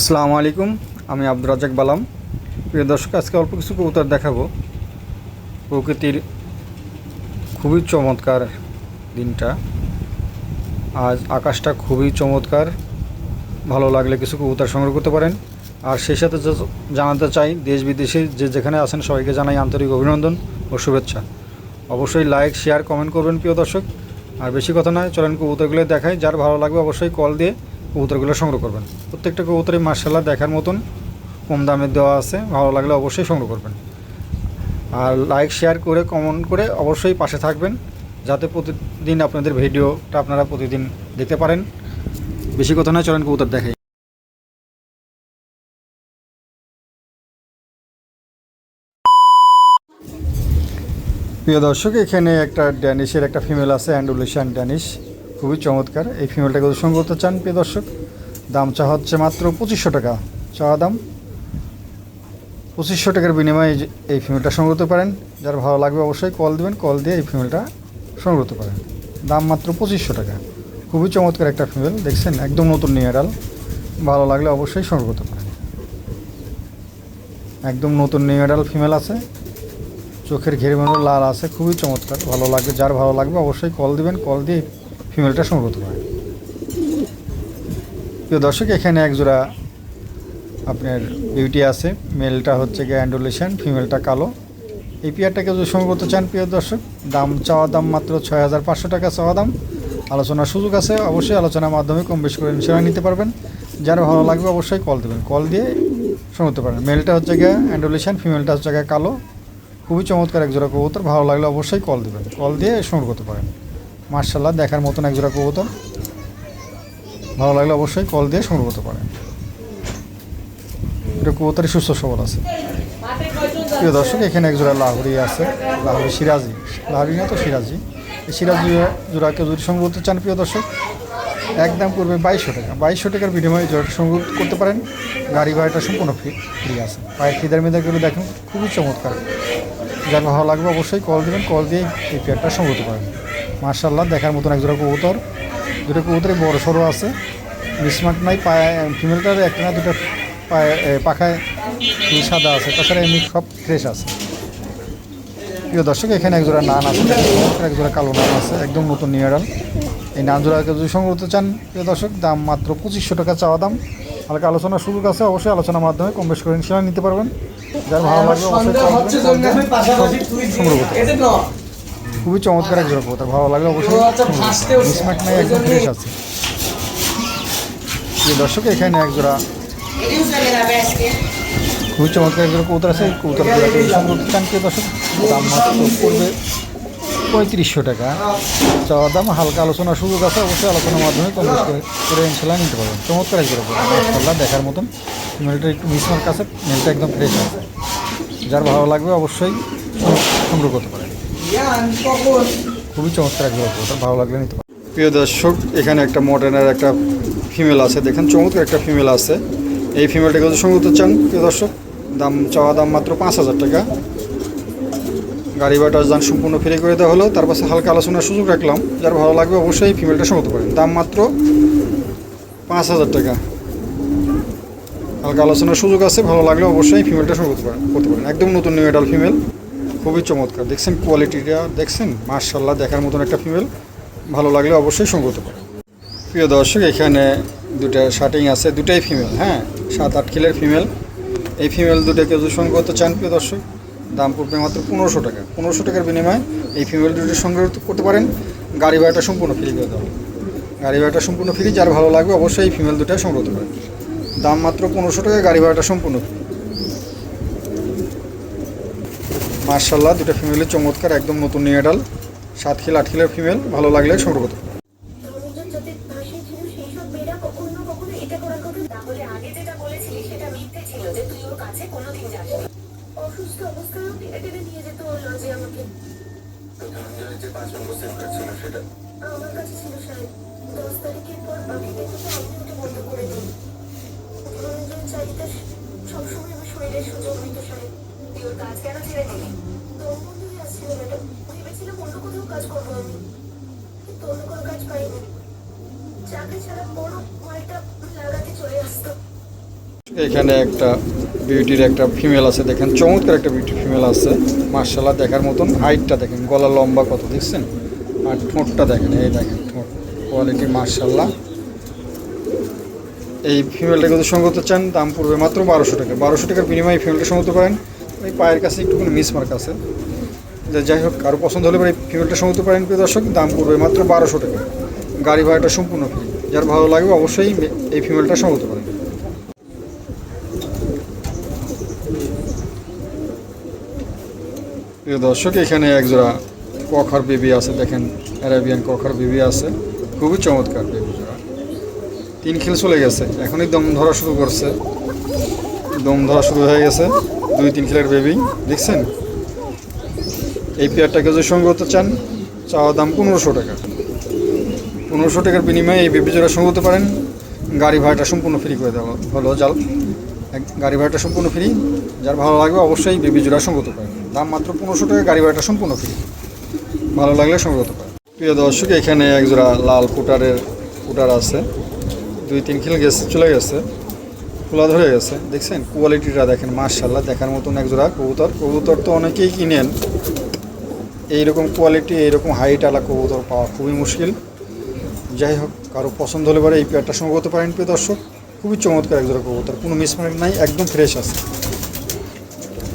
আসসালামু আলাইকুম, আমি আব্দুর রাজাক বালাম। প্রিয় দর্শক, আজকে অল্প কিছু কবুতর দেখাবো। প্রকৃতির খুবই চমৎকার দিনটা। আজ আকাশটা খুবই চমৎকার। ভালো লাগলে কিছু কবুতর সংগ্রহ করতে পারেন। আর সেই সাথে জানাতে চাই, দেশ বিদেশে যে যেখানে আছেন, সবাইকে জানাই আন্তরিক অভিনন্দন ও শুভেচ্ছা। অবশ্যই লাইক, শেয়ার, কমেন্ট করবেন, প্রিয় দর্শক। আর বেশি কথা নয়, চলেন কবুতরগুলো দেখাই। যার ভালো লাগবে অবশ্যই কল দিয়ে কবুতরগুলো সংগ্রহ করবেন। প্রত্যেকটা কবুতরই মার্শাল্লাহ দেখার মতন কম দামে দেওয়া আছে। ভালো লাগলে অবশ্যই সংগ্রহ করবেন। আর লাইক শেয়ার করে কমেন্ট করে অবশ্যই পাশে থাকবেন, যাতে প্রতিদিন আপনাদের ভিডিওটা আপনারা প্রতিদিন দেখতে পারেন। বেশি কথা নয়, চলেন কবুতর দেখাই। প্রিয় দর্শক, এখানে একটা ড্যানিশের একটা ফিমেল আছে অ্যান্ডুলেশন ড্যানিশ খুবই চমৎকার। এই ফিমেলটাকে সংগ্রহ করতে চান প্রিয় দর্শক। দাম চা হচ্ছে মাত্র পঁচিশশো টাকা। চা দাম পঁচিশশো টাকার বিনিময়ে এই ফিমেলটা সংগ্রহ করতে পারেন। যার ভালো লাগবে অবশ্যই কল দেবেন। কল দিয়ে এই ফিমেলটা সংগ্রহ করতে পারেন। দাম মাত্র পঁচিশশো টাকা। খুবই চমৎকার একটা ফিমেল দেখছেন? একদম নতুন নিয়ে ডাল ভালো লাগলে অবশ্যই সংগ্রহ করতে পারেন। একদম নতুন নিউ ডাল ফিমেল আছে। চোখের ঘেরমানো লাল আছে। খুবই চমৎকার। ভালো লাগবে। যার ভালো লাগবে অবশ্যই কল দিবেন। কল দিয়ে ফিমেলটা সংগ্রহ পারেন প্রিয় দর্শক, এখানে এক জোড়া আপনার বিউটি আছে। মেলটা হচ্ছে গিয়ে অ্যান্ডোলেশন ফিমেলটা কালো। এই পেয়ারটাকে যদি সংগ্রহ করতে চান, প্রিয় দর্শক, দাম চাওয়া দাম মাত্র ছয় হাজার পাঁচশো টাকা চাওয়া দাম। আলোচনার সুযোগ আছে, অবশ্যই আলোচনার মাধ্যমে কম বেশি করে সেবা নিতে পারবেন। যার ভালো লাগবে অবশ্যই কল দেবেন। কল দিয়ে করতে পারেন মেলটা হচ্ছে গিয়ে অ্যান্ডোলেশন ফিমেলটা হচ্ছে গিয়ে কালো। খুবই চমৎকার এক জোড়া কবুতর। ভালো লাগলে অবশ্যই কল দেবেন। কল দিয়ে সংগ্রহ করতে পারেন। মার্শাল্লাহ, দেখার মতন এক জোড়া কবুতর। ভালো লাগলে অবশ্যই কল দিয়ে সংগ্রহ করতে পারেন। এটা কবুতরই সুস্থ সবল আছে। প্রিয় দর্শক, এখানে এক জোড়া লাহরি আছে। লাহরি সিরাজি। লাহরি না তো সিরাজি। এই সিরাজি জোড়াকে যদি সংগ্রহ করতে চান, প্রিয় দর্শক একদম করবে বাইশশো টাকা। বাইশশো টাকার বিনিময়ে জোড়াটা সংগ্রহ করতে পারেন। গাড়ি ভাড়াটা সম্পূর্ণ ফ্রি ফ্রি আছে। পায়ের ফিদার মেদারগুলো দেখুন, খুবই চমৎকার। যার ভালো লাগবে অবশ্যই কল দেবেন, কল দিয়ে এই পেয়ারটা সংগ্রহ করতে পারেন। মার্শাল্লাহ দেখার মতন এক জোড়া কবুতর। দুটো কবুতরে বড় সড়ো আছে। মিসমার্ট নাই পায়ে ফিমেলটার একটা না দুটো পায়ে পাখায় সাদা আছে। তাছাড়া এমনি সব ফ্রেশ আছে। প্রিয় দর্শক এখানে এক জোড়া নান আছে। এক জোড়া কালো নান আছে একদম নতুন নিয়ারাল এই নান জোড়াকে যদি সংগ্রহ করতে চান প্রিয় দর্শক দাম মাত্র পঁচিশশো টাকা চাওয়া দাম। হালকা আলোচনার সুযোগ আছে অবশ্যই আলোচনার মাধ্যমে কম বেশ করে ইনশাল্লাহ নিতে পারবেন। যার ভালো লাগবে অবশ্যই সংগ্রহ করতে খুবই চমৎকার এক জোড়া কবুতর ভালো লাগলে অবশ্যই। মিসমার্ট নাই একদম ফ্রেশ আছে। দর্শক এখানে এক জোড়া খুবই চমৎকার এক জোড়া কবুতর আছে। কবুতর জোড়াকে সংগ্রহ করতে চান প্রিয় দর্শক দাম পড়বে পঁয়ত্রিশশো টাকা। চাওয়া দাম হালকা আলোচনার সুযোগ আছে অবশ্যই আলোচনার মাধ্যমে কম বেশ করে ইনশাল্লাহ নিতে পারবেন। চমৎকার এক জোড়া কবুতর দেখার মতন। মেলটা একটু মিসমার্ক আছে মেলটা একদম ফ্রেশ আছে। যার ভালো লাগবে অবশ্যই সংগ্রহ করতে পারেন। কখন খুবই চমৎকার এক জোড়া ভালো লাগলে নিতে প্রিয় দর্শক, এখানে একটা মডার্নের একটা ফিমেল আছে, দেখেন চমৎকার একটা ফিমেল আছে। এই ফিমেলটাকে যদি সংযুক্ত চান, প্রিয় দর্শক? দাম, চাওয়া দাম মাত্র পাঁচ হাজার টাকা। গাড়ি বাটার যান সম্পূর্ণ ফ্রি করে দেওয়া হলো, তার পাশে হালকা আলোচনার সুযোগ রাখলাম। যার ভালো লাগবে অবশ্যই ফিমেলটা সংগত করেন দাম মাত্র পাঁচ হাজার টাকা। হালকা আলোচনার সুযোগ আছে, ভালো লাগলে অবশ্যই ফিমেলটা সংগত পারেন করতে পারেন। একদম নতুন নিউ এডাল ফিমেল। খুবই চমৎকার। দেখছেন কোয়ালিটিটা দেখছেন? মার্শাল্লাহ দেখার মতন একটা ফিমেল ভালো লাগলে অবশ্যই সংগ্রহ করতে প্রিয় দর্শক, এখানে দুটা শার্টিং আছে, দুটাই ফিমেল হ্যাঁ? সাত, আট কিলের ফিমেল এই ফিমেল দুটোকে যদি সংগ্রহ করতে চান, প্রিয় দর্শক, দাম পড়বে মাত্র পনেরোশো টাকা। পনেরোশো টাকার বিনিময়ে এই ফিমেল দুটো সংগ্রহ করতে পারেন। গাড়ি ভাড়াটা সম্পূর্ণ ফ্রি করে দেওয়া। গাড়ি ভাড়াটা সম্পূর্ণ ফ্রি যার ভালো লাগবে অবশ্যই এই ফিমেল দুটো সংগ্রহ করতে পারেন দাম মাত্র পনেরোশো টাকা, গাড়ি ভাড়াটা সম্পূর্ণ ফ্রি মার্শাল্লাহ দুটো ফিমেলের চমৎকার একদম নতুন নিয়ে ডাল সাত খিল আট খিলের ফিমেল ভালো লাগলে সংগ্রহ করতে। যাদের পাশে ছিল সেই সব ছেড়ে আসছিল ম্যাডাম ভেবেছিলাম অন্য কোথাও কাজ করব আমি। কিন্তু অন্য কোনো কাজ পাইনি। চাকরি ছাড়া বড় মালটা লাগাতে চলে আসতো এখানে একটা বিউটির একটা ফিমেল আছে, দেখেন চমৎকার একটা বিউটি ফিমেল আছে। মার্শাল্লাহ দেখার মতন হাইটটা দেখেন, গলা লম্বা কত, দেখছেন? আর ঠোঁটটা দেখেন, এই দেখেন ঠোঁট কোয়ালিটি মার্শাল্লাহ এই ফিমেলটা যদি সঙ্গত চান, দাম পড়বে মাত্র বারোশো টাকা। বারোশো টাকার বিনিময়ে ফিমেলটা সঙ্গত পারেন। ওই পায়ের কাছে একটু একটুখানি মিসমার্ক আছে। যাই হোক, কারও পছন্দ হলে পরে ফিমেলটা সঙ্গত পারেন প্রিয় দর্শক, দাম পড়বে মাত্র বারোশো টাকা। গাড়ি ভাড়াটা সম্পূর্ণ ফ্রি যার ভালো লাগবে অবশ্যই এই ফিমেলটা সঙ্গত পারেন। প্রিয় দর্শক, এখানে একজোড়া কখার বেবি আছে, দেখেন অ্যারাবিয়ান কখার বেবি আছে। খুবই চমৎকার বেবি জোড়া। তিন খিল চলে গেছে, এখনই দম ধরা শুরু করছে। দম ধরা শুরু হয়ে গেছে। দুই, তিন খিলের বেবি দেখছেন? এই পেয়ারটাকে যদি সঙ্গে করতে চান, চাওয়া দাম পনেরোশো টাকা। পনেরোশো টাকার বিনিময়ে এই বেবি জোড়া সঙ্গে হতে পারেন। গাড়ি ভাড়াটা সম্পূর্ণ ফ্রি করে দেওয়া হলো জাল গাড়ি ভাড়াটা সম্পূর্ণ ফ্রি যার ভালো লাগবে অবশ্যই বেবি জোড়া হতে পারেন দাম মাত্র পনেরোশো টাকা, গাড়ি ভাড়াটা সম্পূর্ণ ফ্রি ভালো লাগলে সঙ্গে হতে পারেন প্রিয় দর্শক, এখানে একজোড়া লাল পুটারের পুটার আছে। দুই, তিন কিলো গেছে, চলে গেছে। খোলা ধরে গেছে। দেখছেন? কোয়ালিটিটা দেখেন মার্শাল্লাহ দেখার মতন একজোড়া কবুতর। কবুতর তো অনেকেই কিনেন। এইরকম কোয়ালিটি এইরকম হাইট আলা কবুতর পাওয়া খুবই মুশকিল। যাই হোক, কারও পছন্দ হলে পরে এই পেয়ারটার সঙ্গে করতে পারেন, প্রিয় দর্শক। খুবই চমৎকার একজোড়া কবুতর, কোনো মিসমার্ক নাই, একদম ফ্রেশ আছে।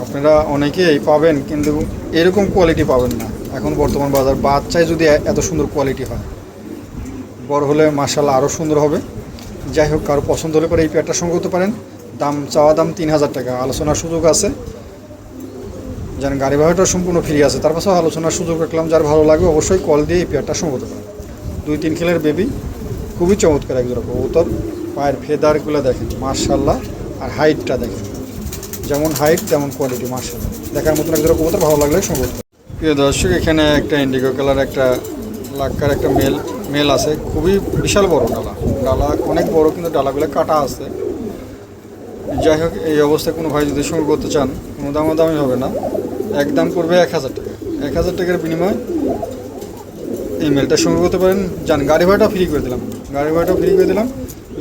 আপনারা অনেকেই পাবেন, কিন্তু এরকম কোয়ালিটি পাবেন না। এখন বর্তমান বাজার, বাচ্চায় যদি এত সুন্দর কোয়ালিটি হয়, বড় হলে মার্শাল্লাহ আরও সুন্দর হবে। যাই হোক, কারও পছন্দ হলে পরে এই পেয়ারটার সঙ্গে করতে পারেন। দাম, চাওয়া দাম তিন হাজার টাকা। আলোচনার সুযোগ আছে। যেন গাড়ি ভাড়াটা সম্পূর্ণ ফ্রি আছে। তার পাশেও আলোচনার সুযোগ রাখলাম। যার ভালো লাগবে অবশ্যই কল দিয়ে এই পেয়ারটা সঙ্গে করতে পারেন। দুই তিন খেলের বেবি খুবই চমৎকার একজোড়া কবুতর। পায়ের ফেদারগুলো দেখেন মার্শাল্লাহ আর হাইটটা দেখেন। যেমন হাইট তেমন কোয়ালিটি মার্শাল্লাহ দেখার মতন একজোড়া কবুতর ভালো লাগলে সঙ্গে প্রিয় দর্শক, এখানে একটা ইন্ডিগো কালার একটা লাক্কার একটা মেল মেল আছে। খুবই বিশাল বড় ডালা। ডালা অনেক বড়, কিন্তু ডালাগুলো কাটা আছে। যাই হোক, এই অবস্থায় কোনো ভাই যদি সঙ্গে করতে চান, কোনো দামাদামি হবে না। এক দাম পড়বে এক হাজার টাকা। এক হাজার টাকার বিনিময়ে এই মেলটা সঙ্গে করতে পারেন। যান, গাড়ি ভাড়াটা ফ্রি করে দিলাম। গাড়ি ভাড়াটা ফ্রি করে দিলাম।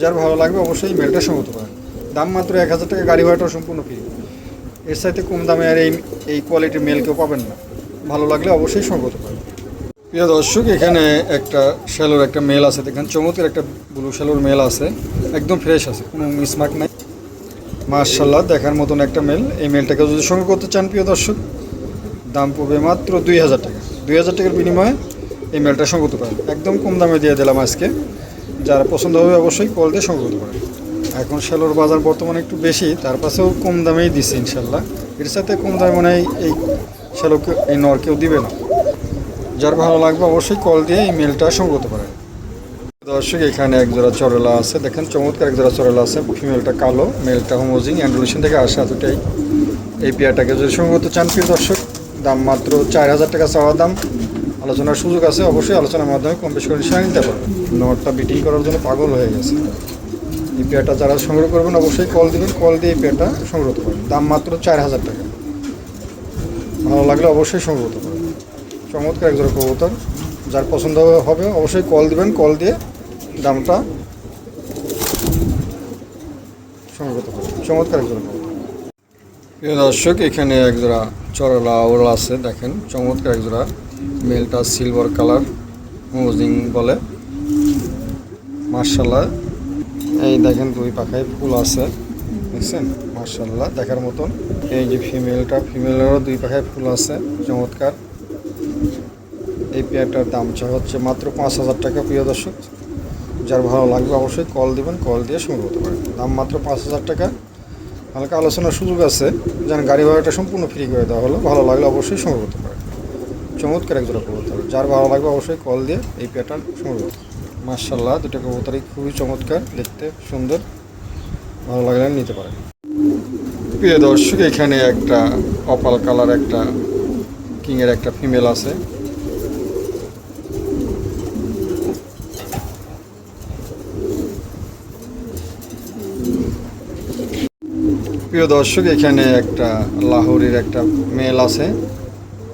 যার ভালো লাগবে অবশ্যই এই মেলটা সঙ্গে করতে পারেন। দাম মাত্র এক হাজার টাকা, গাড়ি ভাড়াটাও সম্পূর্ণ ফ্রি এর সাথে কম দামে আর এই এই কোয়ালিটির মেল কেউ পাবেন না। ভালো লাগলে অবশ্যই সঙ্গে করতে পারেন। প্রিয় দর্শক, এখানে একটা শ্যালোর একটা মেল আছে। দেখেন, চমৎকার একটা ব্লু শ্যালোর মেল আছে। একদম ফ্রেশ আছে, কোনো মিসমার্ক নাই। মার্শাল্লাহ দেখার মতন একটা মেল। এই মেলটাকে যদি সঙ্গে করতে চান, প্রিয় দর্শক, দাম পড়বে মাত্র দুই হাজার টাকা। দুই হাজার টাকার বিনিময়ে এই মেলটা সঙ্গে করতে পারেন। একদম কম দামে দিয়ে দিলাম আজকে। যারা পছন্দ হবে অবশ্যই কল দিয়ে সঙ্গে করতে পারেন। এখন শ্যালোর বাজার বর্তমানে একটু বেশি, তার পাশেও কম দামেই দিচ্ছে ইনশাল্লাহ এর সাথে কম দামে মনে হয় এই শ্যালোকে, এই নর কেউ দিবে না। যার ভালো লাগবে অবশ্যই কল দিয়ে এই মেলটা সঙ্গে করতে পারেন। দর্শক, এখানে এক জোড়া চরেলা আছে। দেখেন চমৎকার এক জোড়া চরেলা আছে। ফিমেলটা কালো মেলটা হোমোজিং অ্যান্ড্রোলেশন থেকে আসে এতটাই। এই পেয়ারটাকে যদি সঙ্গে করতে চান, প্রিয় দর্শক, দাম মাত্র চার হাজার টাকা চাওয়া দাম। আলোচনার সুযোগ আছে, অবশ্যই আলোচনার মাধ্যমে কম বেশি করে নিতে পারবেন। নটটা বিটিং করার জন্য পাগল হয়ে গেছে। এই পেয়ারটা যারা সংগ্রহ করবেন, অবশ্যই কল দিবেন, কল দিয়ে এই পেয়ারটা সংগ্রহ করতে পারেন দাম মাত্র চার হাজার টাকা। ভালো লাগলে অবশ্যই সংগ্রহ করতে পারেন চমৎকার একজোড়া কবুতর। যার পছন্দ হবে অবশ্যই কল দিবেন কল দিয়ে দামটা চমৎকার একজোড়া কবুতর। প্রিয় দর্শক, এখানে একজোড়া চরলা ওরল আছে, দেখেন, চমৎকার একজোড়া মেলটা সিলভার কালার মোজিং বলে। মার্শাল্লাহ এই দেখেন, দুই পাখায় ফুল আছে, দেখছেন? মার্শাল্লাহ দেখার মতন। এই যে ফিমেলটা ফিমেলেরও দুই পাখায় ফুল আছে, চমৎকার। এই পেয়ারটার দাম চা হচ্ছে মাত্র পাঁচ হাজার টাকা, প্রিয় দর্শক। যার ভালো লাগবে অবশ্যই কল দিবেন কল দিয়ে সংগ্রহ করতে পারেন। দাম মাত্র পাঁচ হাজার টাকা। হালকা আলোচনার সুযোগ আছে? যেন গাড়ি ভাড়াটা সম্পূর্ণ ফ্রি করে দেওয়া হলো, ভালো লাগলে অবশ্যই সংগ্রহ করতে পারেন। চমৎকার এক একজোড়া কবুতর। যার ভালো লাগবে অবশ্যই কল দিয়ে এই পেয়ারটা সংগ্রহ করতে মার্শাল্লাহ দুটো কবুতরই খুবই চমৎকার, দেখতে সুন্দর। ভালো লাগলে নিতে পারেন। প্রিয় দর্শক, এখানে একটা অপাল কালার একটা কিংয়ের একটা ফিমেল আছে। প্রিয় দর্শক, এখানে একটা লাহোরের একটা মেল আছে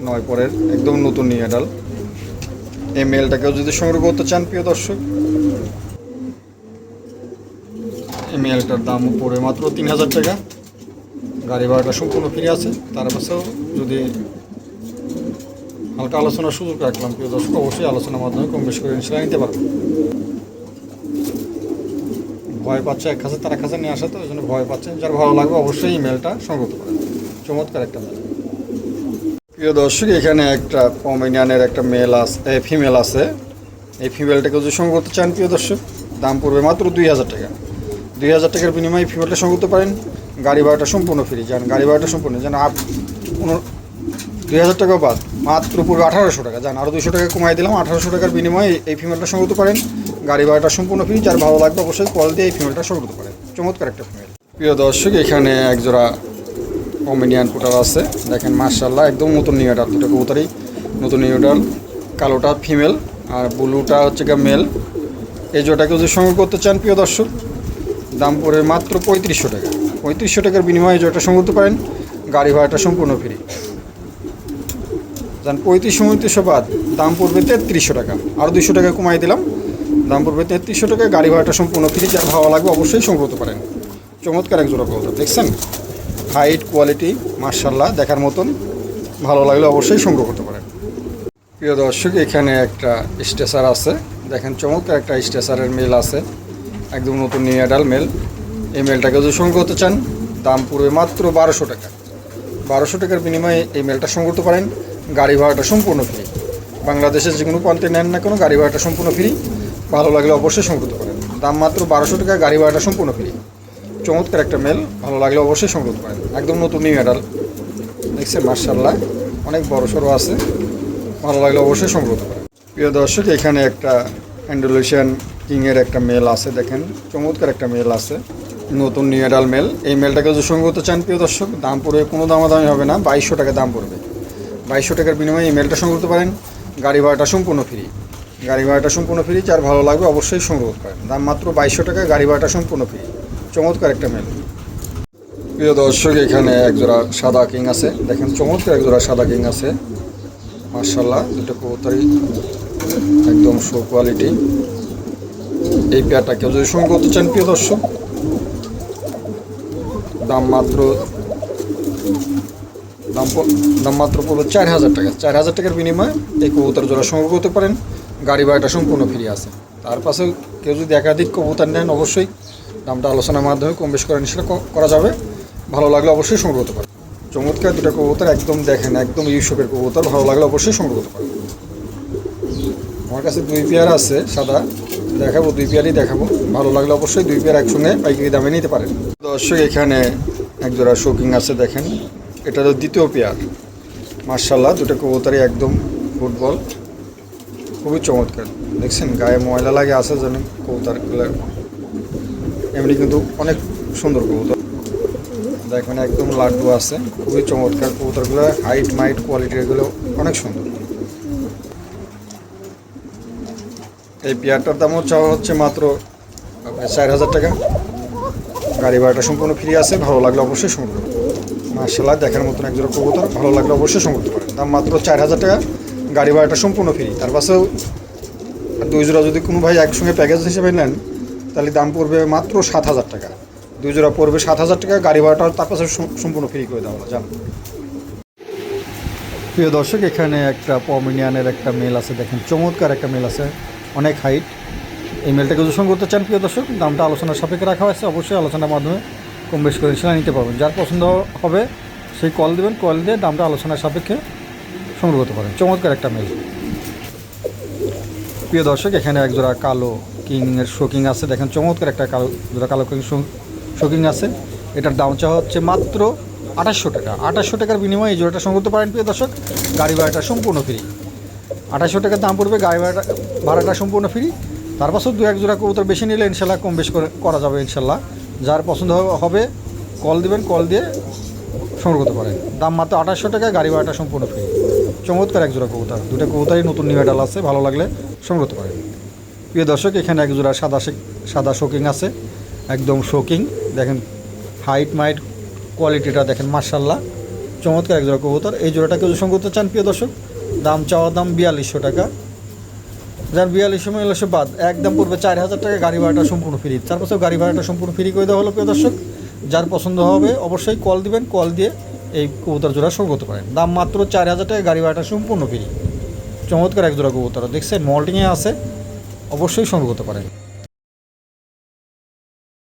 নয় পরের একদম নতুন নিয়ে ডাল এই মেলটাকেও যদি সংগ্রহ করতে চান, প্রিয় দর্শক। এই মেলটার দাম পড়বে মাত্র তিন হাজার টাকা। গাড়ি ভাড়াটা সম্পূর্ণ ফ্রি আছে। তার পাশেও যদি হালকা আলোচনার সুযোগ রাখলাম, প্রিয় দর্শক, অবশ্যই আলোচনার মাধ্যমে কম বেশি করে ইনশাল্লাহ নিতে পারব ভয় পাচ্ছে এক হাজার তার হাজার নিয়ে আসে তো, ওই জন্য ভয় পাচ্ছে। যার ভালো লাগবে অবশ্যই ইমেলটা সংগ্রহ করেন চমৎকার একটা মেল প্রিয় দর্শক, এখানে একটা পমেনিয়ানের একটা মেল আছে ফিমেল আছে। এই ফিমেলটাকে যদি সংগ্রহ করতে চান, প্রিয় দর্শক, দাম পড়বে মাত্র দুই হাজার টাকা। দুই হাজার টাকার বিনিময়ে ফিমেলটা সংগ্রহ করতে পারেন। গাড়ি ভাড়াটা সম্পূর্ণ ফ্রি যান, গাড়ি ভাড়াটা সম্পূর্ণ। যেন আপ দুই হাজার টাকা বাদ, মাত্র পড়বে আঠারোশো টাকা। যান আরও দুশো টাকা কমাই দিলাম, আঠারোশো টাকার বিনিময়ে এই ফিমেলটা সংগ্রহ পারেন। গাড়ি ভাড়াটা সম্পূর্ণ ফ্রি যার ভালো লাগবে অবশ্যই কল দিয়ে এই ফিমেলটা সংগ্রহ পারেন। চমৎকার একটা ফিমেল প্রিয় দর্শক, এখানে একজোড়া অমিনিয়ান কোটার আছে। দেখেন মার্শাল্লাহ একদম নতুন নিউ এডাল দুটো কবুতরই। নতুন নিউ এডাল কালোটা ফিমেল আর ব্লুটা হচ্ছে গিয়ে মেল এই জোটাকে যদি সংগ্রহ করতে চান, প্রিয় দর্শক, দাম পড়ে মাত্র পঁয়ত্রিশশো টাকা। পঁয়ত্রিশশো টাকার বিনিময়ে জোটা সংগ্রহ করতে পারেন। গাড়ি ভাড়াটা সম্পূর্ণ ফ্রি যান পঁয়ত্রিশশো পঁয়ত্রিশশো বাদ। দাম পড়বে তেত্রিশশো টাকা। আরও দুশো টাকা কমাই দিলাম। দাম পড়বে তেত্রিশশো টাকা, গাড়ি ভাড়াটা সম্পূর্ণ ফ্রি যার ভালো লাগবে অবশ্যই সংগ্রহ পারেন। চমৎকার এক জোড়া কবুতর, দেখছেন? হাইট কোয়ালিটি মার্শাল্লাহ দেখার মতন। ভালো লাগলে অবশ্যই সংগ্রহ করতে পারেন। প্রিয় দর্শক, এখানে একটা স্টেসার আছে। দেখেন, চমৎকার একটা স্টেসারের মেল আছে। একদম নতুন নিউ অ্যাডাল মেল। এই মেলটাকে যদি সংগ্রহ করতে চান, দাম পড়বে মাত্র বারোশো টাকা। বারোশো টাকার বিনিময়ে এই মেলটা সংগ্রহ করতে পারেন। গাড়ি ভাড়াটা সম্পূর্ণ ফ্রি বাংলাদেশের যে কোনো প্রান্তে নেন না কোনো গাড়ি ভাড়াটা সম্পূর্ণ ফ্রি ভালো লাগলে অবশ্যই সংগ্রহ করেন। দাম মাত্র বারোশো টাকা গাড়ি ভাড়াটা সম্পূর্ণ ফ্রি চমৎকার একটা মেল ভালো লাগলে অবশ্যই সংগ্রহ করেন। একদম নতুন নিউ অ্যাডাল দেখছেন মার্শাল্লাহ অনেক বড় সড়ো আছে। ভালো লাগলে অবশ্যই সংগ্রহ করতে পারেন প্রিয় দর্শক, এখানে একটা অ্যান্ডোলেশিয়ান কিংয়ের একটা মেল আছে, দেখেন। চমৎকার একটা মেল আছে। নতুন নিউ অ্যাডাল মেল এই মেলটাকে যদি সংগ্রহ চান, প্রিয় দর্শক, দাম পড়বে, কোনো দামাদামি হবে না। বাইশশো টাকা দাম পড়বে। বাইশশো টাকার বিনিময়ে এই মেলটা সংগ্রহ করতে পারেন। গাড়ি ভাড়াটা সম্পূর্ণ ফ্রি গাড়ি ভাড়াটা সম্পূর্ণ ফ্রি যার ভালো লাগবে অবশ্যই সংগ্রহ করতে পারেন। দাম মাত্র বাইশশো টাকা, গাড়ি ভাড়াটা সম্পূর্ণ ফ্রি চমৎকার একটা মেল প্রিয় দর্শক, এখানে একজোড়া সাদা কিং আছে। দেখেন, চমৎকার একজোড়া সাদা কিং আছে। মার্শাল্লাহ দুটো কবুতরই একদম শো কোয়ালিটি এই পেয়ারটা কেউ যদি সংগ্রহ করতে চান, প্রিয় দর্শক, দাম মাত্র দাম প- দাম মাত্র পড়বে চার হাজার টাকা। চার হাজার টাকার বিনিময়ে এই কবুতর জোড়া সংগ্রহ করতে পারেন। গাড়ি ভাড়াটা সম্পূর্ণ ফ্রি আছে। তার পাশে কেউ যদি একাধিক কবুতর নেন, অবশ্যই দামটা আলোচনার মাধ্যমে কম বেশি করে সেটা করা যাবে। ভালো লাগলে অবশ্যই সংগ্রহ করতে পারেন। চমৎকার দুটো কবুতর একদম দেখেন, একদম ইউসুফের কবুতর। ভালো লাগলে অবশ্যই সংগ্রহ করতে পারেন। আমার কাছে দুই পেয়ার আছে, সাদা। দেখাবো, দুই পেয়ারই দেখাবো। ভালো লাগলে অবশ্যই দুই পেয়ার একসঙ্গে পাইকারি দামে নিতে পারেন। দর্শক, এখানে এক জোড়া শোকিং আছে, দেখেন। এটা তো দ্বিতীয় পেয়ার। মার্শাল্লাহ দুটো কবুতরই একদম ফুটবল। খুবই চমৎকার। দেখছেন, গায়ে ময়লা লাগে, আছে যেন কবুতরগুলো এমনি কিন্তু অনেক সুন্দর কবুতর। দেখেন, একদম লাড্ডু আছে। খুবই চমৎকার কবুতরগুলো হাইট মাইট কোয়ালিটি এগুলো অনেক সুন্দর। এই পেয়ারটার দামও চাওয়া হচ্ছে মাত্র চার হাজার টাকা। গাড়ি ভাড়াটা সম্পূর্ণ ফ্রি আছে। ভালো লাগলে অবশ্যই করুন মার্শাল্লাহ, দেখার মতন একজোড়া কবুতর। ভালো লাগলে অবশ্যই সংগ্রহ করতে দাম মাত্র চার হাজার টাকা। গাড়ি ভাড়াটা সম্পূর্ণ ফ্রি তার পাশেও দুই জোড়া যদি কোনো ভাই একসঙ্গে প্যাকেজ হিসেবে নেন, তাহলে দাম পড়বে মাত্র সাত হাজার টাকা। দুই জোড়া পড়বে সাত হাজার টাকা। গাড়ি ভাড়াটা তার পাশে সম্পূর্ণ ফ্রি করে দেওয়া জান প্রিয় দর্শক, এখানে একটা পমিনিয়ানের একটা মেল আছে। দেখেন, চমৎকার একটা মেল আছে। অনেক হাইট এই মেলটাকে সঙ্গে করতে চান, প্রিয় দর্শক, দামটা আলোচনার সাপেক্ষে রাখা হয়েছে। অবশ্যই আলোচনার মাধ্যমে কম বেশ করে সেটা নিতে পারবেন। যার পছন্দ হবে সেই কল দেবেন কল দিয়ে দামটা আলোচনার সাপেক্ষে সংগ্রহ করতে পারেন চমৎকার একটা মেল প্রিয় দর্শক, এখানে এক জোড়া কালো কিংয়ের শোকিং আছে। দেখেন চমৎকার একটা কালো, জোড়া কালো কিং শোকিং আছে। এটার দাম চাওয়া হচ্ছে মাত্র আঠাশশো টাকা। আঠাশশো টাকার বিনিময়ে এই জোড়াটা সংগ্রহ করতে পারেন, প্রিয় দর্শক। গাড়ি ভাড়াটা সম্পূর্ণ ফ্রি আঠাশশো টাকার দাম পড়বে, গাড়ি ভাড়াটা ভাড়াটা সম্পূর্ণ ফ্রি তার দু এক জোড়া কবুতর বেশি নিলে ইনশাল্লাহ কম বেশি করে করা যাবে ইনশাল্লাহ। যার পছন্দ হবে- কল দিবেন কল দিয়ে সংগ্রহ করতে পারেন। দাম মাত্র আঠাশশো টাকা গাড়ি ভাড়াটা সম্পূর্ণ ফ্রি চমৎকার এক জোড়া কবুতর। দুটো কবুতরই নতুন নিউ মেডাল আছে, ভালো লাগলে সংগ্রহ করতে পারেন। প্রিয় দর্শক, এখানে এক জোড়া সাদা সাদা শোকিং আছে। একদম শোকিং দেখেন হাইট মাইট কোয়ালিটিটা দেখেন মার্শাল্লাহ চমৎকার এক জোড়া কবুতর। এই জোড়াটাকে যদি সংগ্রহ করতে চান, প্রিয় দর্শক, দাম চাওয়া দাম বিয়াল্লিশশো টাকা। যার বিয়াল্লিশ সময় এলো বাদ। একদম পড়বে চার হাজার টাকা গাড়ি ভাড়াটা সম্পূর্ণ ফ্রি। তারপর গাড়ি ভাড়াটা সম্পূর্ণ ফ্রি করে দেওয়া হলো, প্রিয় দর্শক। যার পছন্দ হবে অবশ্যই কল দিবেন, কল দিয়ে এই কবুতর জোড়া শুরু করতে পারেন। দাম মাত্র চার হাজার টাকা, গাড়ি ভাড়াটা সম্পূর্ণ ফ্রি। চমৎকার এক জোড়া কবুতর। দেখছেন, মল্টিংয়ে আছে, অবশ্যই সংগ্রহ করতে পারেন।